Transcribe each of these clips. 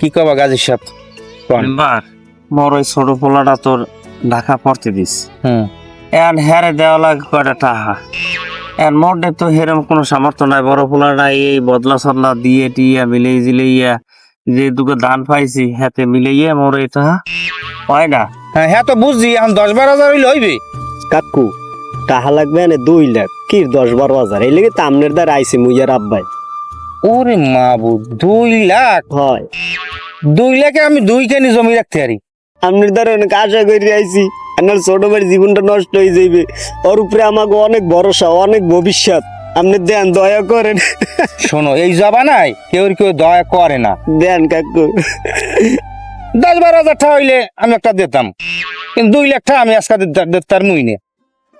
কি কবা গাজী সাহেব? মেম্বার মোর ওই ছোট পোলাটা তোর ঢাকা পড়তে দিস। হুম। এন হেরে দেওয়া লাগে কয়টা টাকা এন মোটে তো হেরম কোনো সামর্থ্য নাই বড় পোলাটা এই বদলা সদলা দিয়ে টিয়া মিলেই জিলেইয়া যে দুটো দান পাইছি হাতে মিলাইয়া মোর এটা হয় না? হ্যাঁ হ্যাঁ তো বুঝছি এখন দশ বারো হাজার হইলে হইবে। কাকু টাহা লাগবে না দুই লাখ কি দশ বারো হাজার? এই লেগে তামনের দ্বারা আইসি মুইয়ার আব্বাই ওরে মাবু দুই লাখ? হয়। দুই লাখে আমি দুই কেনি জমি রাখতে পারি? দ্বারা অনেক আশা করে আইসি আমার ছোট ভাইয়ের জীবনটা নষ্ট হয়ে যাইবে। ওর উপরে আমাকে অনেক ভরসা অনেক ভবিষ্যৎ। আপনি দেন দয়া করেন। শোনো এই জবানায় কেউ কেউ দয়া করে না। দেন কাকু। দশ বারো হাজার টাকা হইলে আমি একটা দিতাম। কিন্তু দুই লাখ টাকা আমি আজকে তার মুই নে।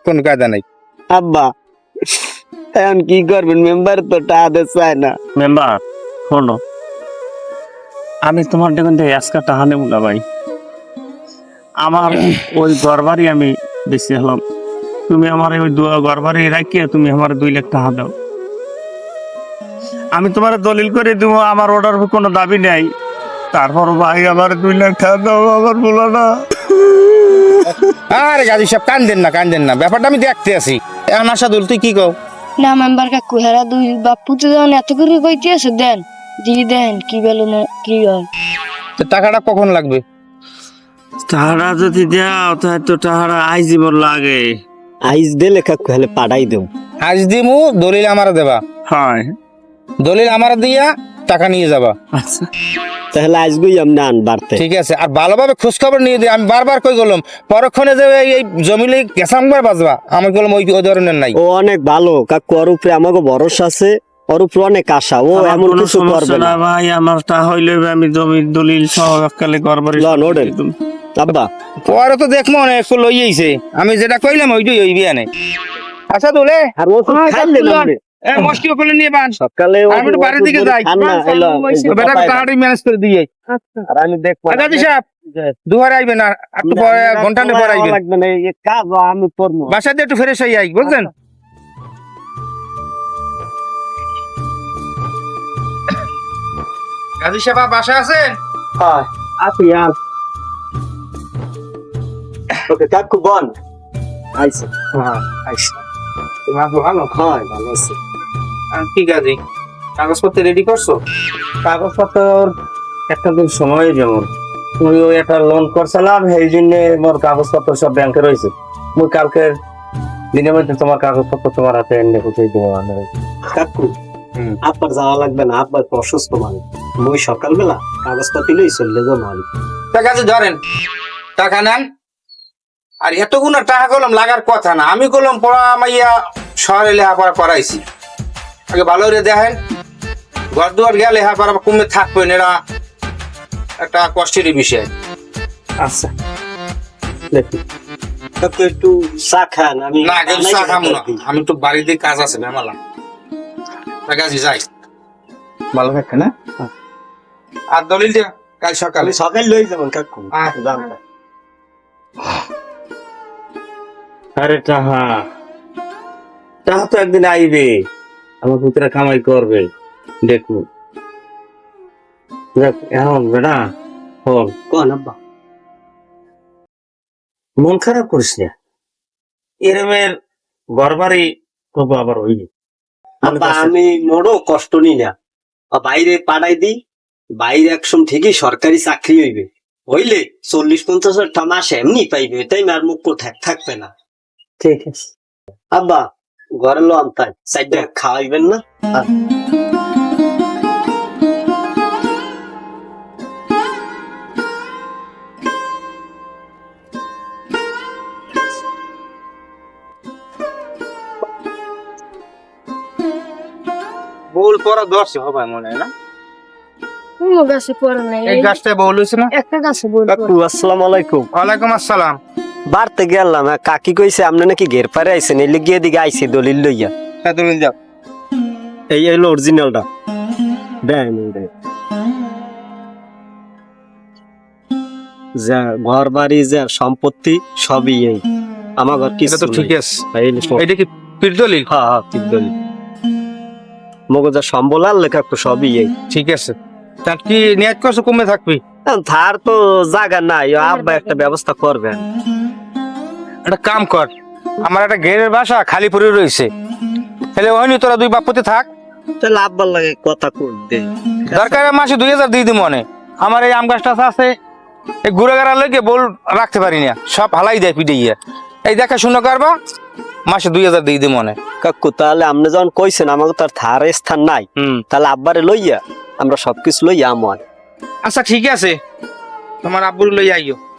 কোনো কায়দা নাই। আব্বা এখন কি করবেন? মেম্বার তো টাকা দে চায় না। মেম্বার শোনো। আমি তোমার দেখুন আজকে টাকা নেব না ভাই। আমার ওই গড়বাড়ি আমি বেশি হলাম। তুমি আমার ওই দু- গড়বাড়ি রাখিয়ে তুমি আমার দুই লাখ টাকা দাও। আমি তোমার দলিল করে দেবো আমার অর্ডার কোনো দাবি নেই। তারপর ভাই আমার দুই লাখ টাকা দাও আমার বলো না। আরে গাজী সাহেব কান্দেন না কান্দেন না। ব্যাপারটা আমি দেখতে আছি। এখন আসাদুল তুই কি কও? না মেম্বার কাকু হেরা দুই বাপু তো যখন এত করে কইতে আছে দেন দিয়ে দেন কি না কি হয়? তো টাকাটা কখন লাগবে? তাহারা যদি দেও তাহলে তো তাহারা আইজ জীবন লাগে। আইজ দিলে কাকু হলে পাঠাই দেব। আজ দিমু দলিল আমার দেবা। হয়। দলিল আমার দিয়া টাকা নিয়ে যাবা। আচ্ছা। তাহলে আজকেই আপনি আন বাড়তে। ঠিক আছে আর ভালোভাবে খোঁজ খবর নিয়ে দিই আমি বারবার কই গেলাম পরক্ষণে যে এই- জমিলে গেসামবার বাজবা আমি বললাম ওই ওই ধরনের নাই। ও অনেক ভালো কাকু ওর উপরে আমাকে ভরসা আছে ওর উপরে অনেক আশা ও এমন কিছু করবে না। ভাই আমার টা হইলে আমি জমির দলিল সহ কালে করবার লন। আব্বা। পরে তো দেখব অনেক একটু লই আইছে আমি যেটা কইলাম ওইটাই হইবি আনে আচ্ছা দোলে। আর ওষুধ খাইলেন আপনি? এ মস্কি ওখানে নিয়ে বান সকালে আমি একটু বাড়ির দিকে যাই। খান না, এলো, এই যে বেটা পাপাই তাড়াতাড়ি ম্যানেজ করে দিয়ে আর আমি দেখব আচ্ছা একটু ফ্রেশ হয়ে আই বুঝছেন গাজী সাহেব বাসা আছেন হয়। আপনি আর ওকে কাকু বন। আইসে হ্যাঁ আইসা তোমার ভালো? হয় ভালো আছে। আর আছে গাজী কাগজপত্র রেডি করছ? কাগজপত্র একটা দিন সময় যেমন তুমি ওই একটা লোন করছিলাম সেই জন্য মোর কাগজপত্র সব ব্যাংকে রয়েছে। মুই কালকে দিনের মধ্যে তোমার কাগজপত্র তোমার হাতে এনে পৌঁছে দেবো আমি কাকু আপনার যাওয়া লাগবে না আপনার তো অসুস্থ মানুষ মই সকালবেলা কাগজপাতি লই চললে যাব আমি তা গাছে ধরেন টাকা নেন। আর এতগুলো টাকা কলম লাগার কথা না আমি কলম পড়া মাইয়া শহরে লেখাপড়া করাইছি। আগে ভালো করে দেখেন। ঘর দুয়ার গিয়া লেখাপড়া কমে থাকবেন এরা একটা কষ্টের বিষয়। আচ্ছা। দেখি। একটু চা খান আমি না আগে চা খাব না। আমি তো বাড়িতে কাজ আছে গাছি যাই। ভালো থাকে না আর দলিলটা কাল সকালে। আমি সকাল লই যাবেন কাকু। আহ। যান। আরে টাহা। টাহা তো একদিন আইবে। আমার পুত্রা কামাই করবে। দেখ। এখন বেটা হল। কোন আব্বা? মন খারাপ করিস না। এরমের গড়বাড়ি তবু আবার হইবে আব্বা আমি মোড়ো কষ্ট নি। না বাইরে পাঠাই দিই। বাইরে একসময় ঠিকই সরকারি চাকরি হইবে। হইলে চল্লিশ পঞ্চাশ হাজার মাসে এমনি পাইবে। তাই আর মুখ থাক থাকবে না। ঠিক আছে। আব্বা ঘরে লো আমতাই সাইডটা খাওয়াইবেন না? বউল পরা দশ হবে মনে হয় না? গাছে পড়ে নাই। এই গাছটা বউল হয়েছে না? একটা গাছে কাকু আসসালামু আলাইকুম। ওয়ালাইকুম আসসালাম। বাড়তে গেলাম হ্যাঁ, কাকি কইছে আপনি নাকি ঘের পারে আইছেন এলে গিয়ে দিকে আইছি দলিল লইয়া। হ্যাঁ দলিল যাও এই হলো অরিজিনালটা দেন যা ঘর বাড়ি যা সম্পত্তি সবই এই। আমার ঘর কিছু এটা তো ঠিক আছে। এই এটা কি পীর দলিল? হ্যাঁ হ্যাঁ ঠিক দলিল। মগো যা সম্বল আর লেখা সবই এই। ঠিক আছে। তা কি নিয়াত কষ্ট কমে থাকবি? তার তো জায়গা নাই আব্বা একটা ব্যবস্থা করবেন। একটা কাম কর আমার একটা ঘেরের বাসা খালি পড়ে রয়েছে। তাহলে হয়নি তোরা দুই বাপুতে থাক। তাহলে আব্বার লাগে কথা কর দে। দরকার মাসে দুই হাজার দিয়ে দিই মনে আমার এই আম গাছটা আছে এই ঘুরে গাড়া লেগে বল রাখতে পারি না। সব হালাই দেয় পিঠে গিয়ে। এই দেখা শুনে করবা মাসে দুই হাজার দিয়ে দিই মনে কাকু তাহলে আপনি যখন কইছেন আমাকে তার থার স্থান নাই তাহলে আব্বারে লইয়া আমরা সবকিছু লইয়া আমার আচ্ছা ঠিক আছে। তোমার আব্বুর লইয়া আইও।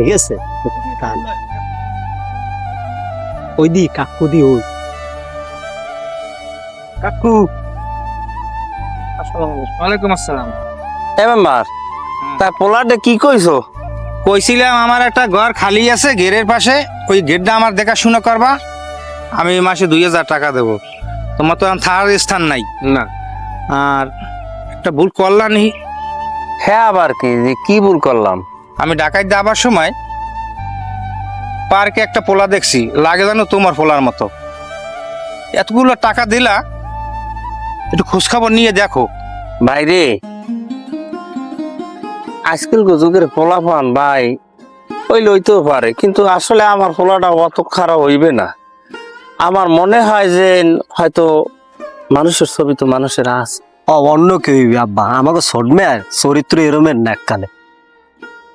ঠিক আছে? ওই দি কাকু দি ওই। কাকু। ওয়ালাইকুম আসসালাম। এ মেম্বার তা পোলাটা কি কইছো? কইছিলাম আমার একটা ঘর খালি আছে গেটের পাশে ওই গেটটা আমার দেখাশোনা করবা আমি মাসে দুই হাজার টাকা দেবো। তোমার তো থার স্থান নাই। না। আর একটা ভুল করলা নি। হ্যাঁ আবার কি? যে কি ভুল করলাম? আমি ঢাকায় যাবার সময় পার্কে একটা পোলা দেখছি। লাগে জানো তোমার পোলার মতো। এতগুলো টাকা দিলা একটু খোঁজখবর নিয়ে দেখো। ভাই রে আজকাল যুগের পোলা পান ভাই ওই লইতেও পারে কিন্তু আসলে আমার পোলাটা অত খারাপ হইবে না। আমার মনে হয় যে হয়তো মানুষের ছবি তো মানুষের ও অন্য কেউ হইবে আব্বা। আমাকে সদমের চরিত্র এরমের না কানে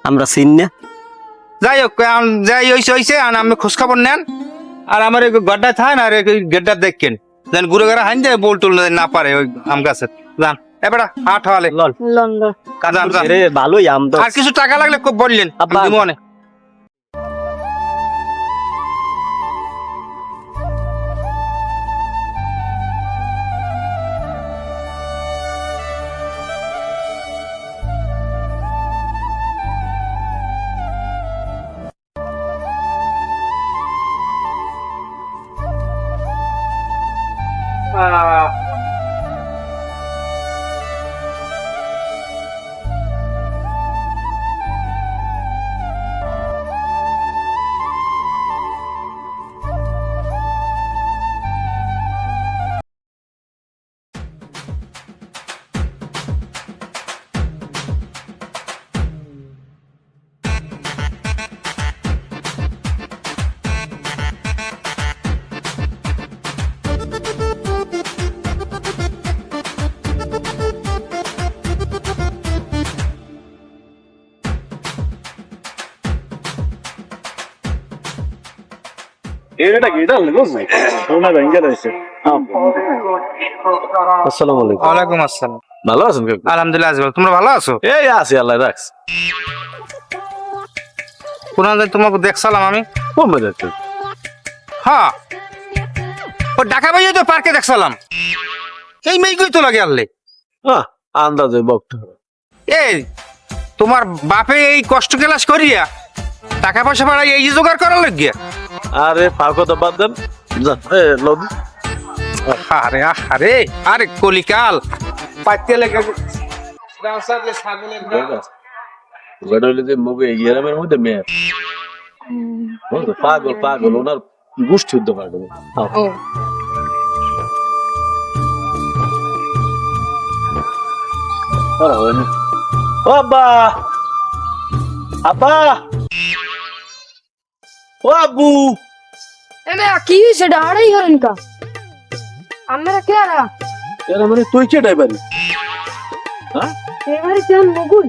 আমরা চিন না। যাই হোক যাই হইছে হইছে আর আমি খোঁজ খবর নেন। আর আমার ওই গড্ডায় থান আর গেড্ডা দেখেন। যেন ঘুরে ঘুরে হাইন যায় বল টুল না পারে ওই আম গাছের। যান এবারে হাট হওয়ালে ভালোই আম আর কিছু টাকা লাগলে খুব বললেন। আপনি মনে 啊。আসসালামু আলাইকুম। ওয়ালাইকুম আসসালাম। ভালো আছেন কাকু আলহামদুলিল্লাহ আজবাল তোমরা ভালো আছো? এই আছি আল্লাহ কোন তোমাকে দেখছিলাম আমি। কোন বাজার তো হ্যাঁ। ও ঢাকা বাইয়ে তো পার্কে দেখছিলাম। এই মেয়েগুই তো লাগে আনলে। হ্যাঁ আন্দাজে বকতে এই তোমার বাপে এই কষ্ট কেলাস করিয়া টাকা পয়সা পাড়াই এই যে জোগাড় করার লাগিয়া? আরে ফাঁকো তো বাদ দেন। আরে আরে আরে কলিকাল। পাইতে লেগে? পাগল পাগল ওনার গোষ্ঠী হতে আব্বা আব্বা ও আব্বু। এমে কি হইছে ডাড়াই হরেন কা আমরা কে আরা এর মানে তুই কে ড্রাইভারি এবারে কেন মগুল?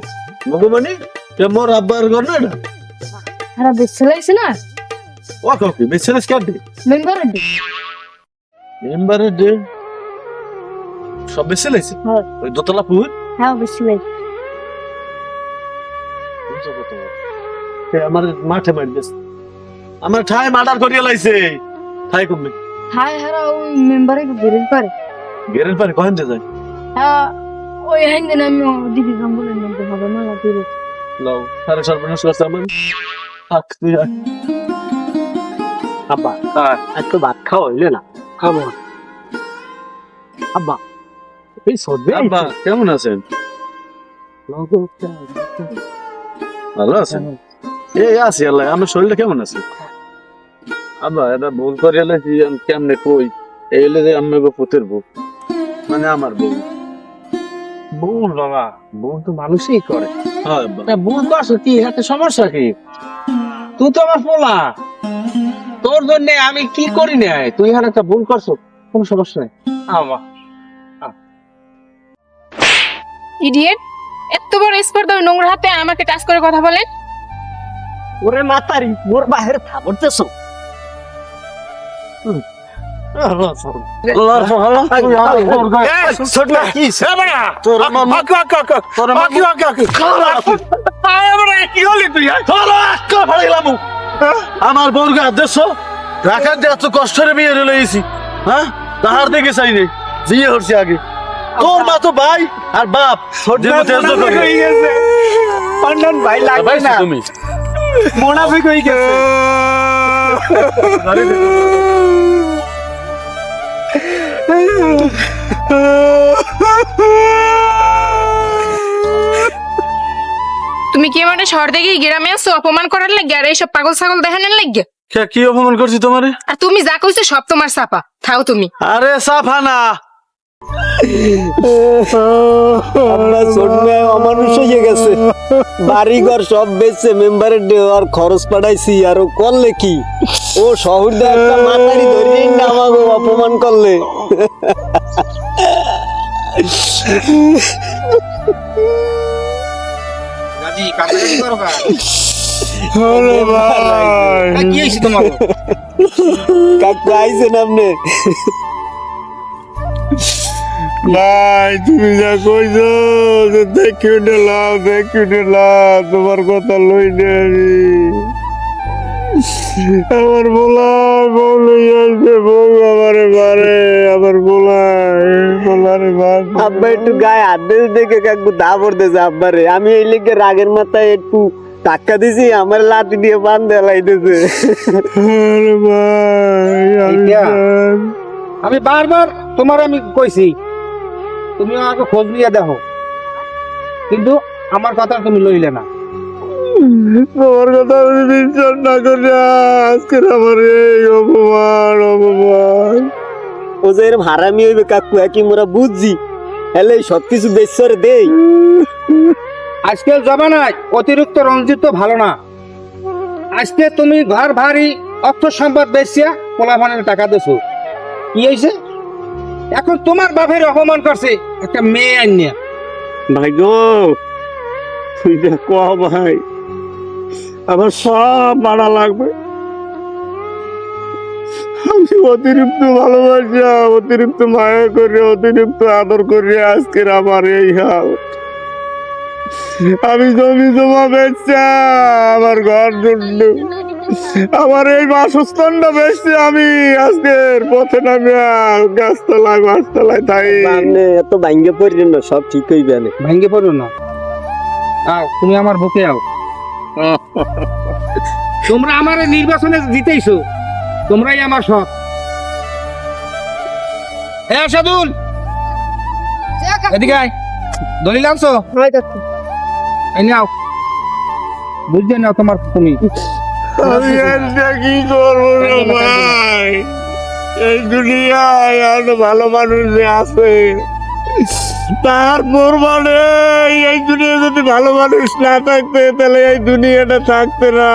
মগু মানে? এ মোর আব্বার ঘর না আরা বেসলাইছে না? ও কাউকে বিসনেস কার্ড মেম্বার ডি মেম্বারের ডে সব বেশি লাইছে হ্যাঁ। ওই দোতলা পুর হ্যাঁ বেসলাই আমার মাঠে মার দিস আমার ঠাই মার্ডার করিয়া লাইছে। ঠাই কমবে হাই হারা ওই মেম্বারে বেরিল পারে? গেরের পারে? কহেন যে যায়। হ্যাঁ ওই হাইন্দে আমি দিদি গাম্বুলের মধ্যে হবে না দিদি লাও সাড়ে সর্বনাশ করছে আমার। থাক তুই আয়। আব্বা আর তো ভাত খাওয়া হইলে না। খাব। আব্বা এই সর্দি আব্বা কেমন আছেন? ভালো আছেন? এই আছি আল্লাহ আমার শরীরটা কেমন আছে? আব্বা এটা ভুল করে এলে কি কেমনে কই? এই হলে যে আমি পুতের বউ। মানে আমার বউ। ভুল বাবা ভুল তো মানুষই করে। হ্যাঁ আব্বা তা ভুল কি হাতে সমস্যা কি? তুই তো আমার পোলা। তোর জন্য আমি কি করি নাই? তুই এখানে একটা ভুল করছ কোনো সমস্যা নেই। আমা ইডিয়েট এত বড় স্পর্ধা নোংরা হাতে আমাকে টাচ করে কথা বলেন ওরে মাতারি মোর বাহির থাবড়তেছ ছোট না কি? তোর মামা তোর মামা কি হলি তুই আমার বউকে আদেশ রাখার দিয়ে এত কষ্টের বিয়ে লইছি। হ্যাঁ? তাহার দিকে চাই নেই। বিয়ে হচ্ছে আগে। তোর মা তো ভাই আর বাপ। পান্ডান ভাই লাগবে না। তুমি। মোনাফিক হয়ে গেছে। তুমি কি আমার শহর দেখে গ্রামে আসছো অপমান করার লাগে আর এইসব পাগল ছাগল দেখানোর লাগে? কি অপমান করছি তোমারে? আর তুমি যা কইছো সব তোমার চাপা। থাও তুমি। আরে সাফা না। আমরা মেয়ে অমানুষ হয়ে গেছে। বাড়ি ঘর সব বেচছে মেম্বারের দেওয়ার খরচ পাঠাইছি আর ও করলে কি? ও শহর একটা মাতারি আমাকে অপমান করলে। কাকু আইছেন আপনি ভাই তুমি যা কইছো যে দেখি নিলাম দেখি নিলাম তোমার কথা লই নে আমি। আমার বলা বউ লই আসবে বউ আমারে মারে আমার বলা বলারে মার আব্বা একটু গায়ে হাত দিয়ে দেখে কাকু দাবর দিয়েছে আব্বারে। আমি এই লিগে রাগের মাথায় একটু টাক্কা দিছি আমার লাঠি দিয়ে বান দেলাইতেছে আরে ভাই। আমি বারবার তোমার আমি কইছি তুমি আমাকে খোঁজ নিয়ে দেখো। কিন্তু আমার কথা তুমি লইলে না। তোমার কথা আমি বিশ্বাস না করে আজকে আমার এই অপমান অপমান। ও যে এরম হারামি হইবে কাকু একই মোরা বুঝছি? হেলে সবকিছু বেসরে দেই। আজকাল জমানায় অতিরিক্ত রঞ্জিত তো ভালো না। আজকে তুমি ঘর ভারী অর্থ সম্পদ বেচিয়া পোলাভানের টাকা দেছো। কি হয়েছে এখন তোমার বাপের অপমান করছে। একটা মেয়ে আনিয়া ভাই গো তুই কহ ভাই, আমার সব মারা লাগবে। আমি অতিরিক্ত ভালোবাসা, অতিরিক্ত মায়া করে, অতিরিক্ত আদর করে, আজকের আমার এই হাল। আমি জমি জমা বেচা আমার ঘর জন্য আমার এই বাসস্থানটা বেচছি আমি। আজকের পথে নামিয়া গাছতলায় গাছতলায় তাই। আপনি এত ভাঙ্গে পড়লেন না সব ঠিক হইবে না ভেঙে পড়ো না। আও তুমি আমার বুকে আও। তোমরা আমার এই নির্বাচনে জিতেইছো। তোমরাই আমার সব হ্যাঁ সাদুল এদিকে আয়। দলিল আনছো? এই নাও। বুঝতে নাও তোমার তুমি আমি একটা কি করব রে ভাই? এই দুনিয়ায় আর ভালো মানুষ যে আছে তারপর মানে এই দুনিয়া যদি ভালো মানুষ না থাকতে তাহলে এই দুনিয়াটা থাকতে না।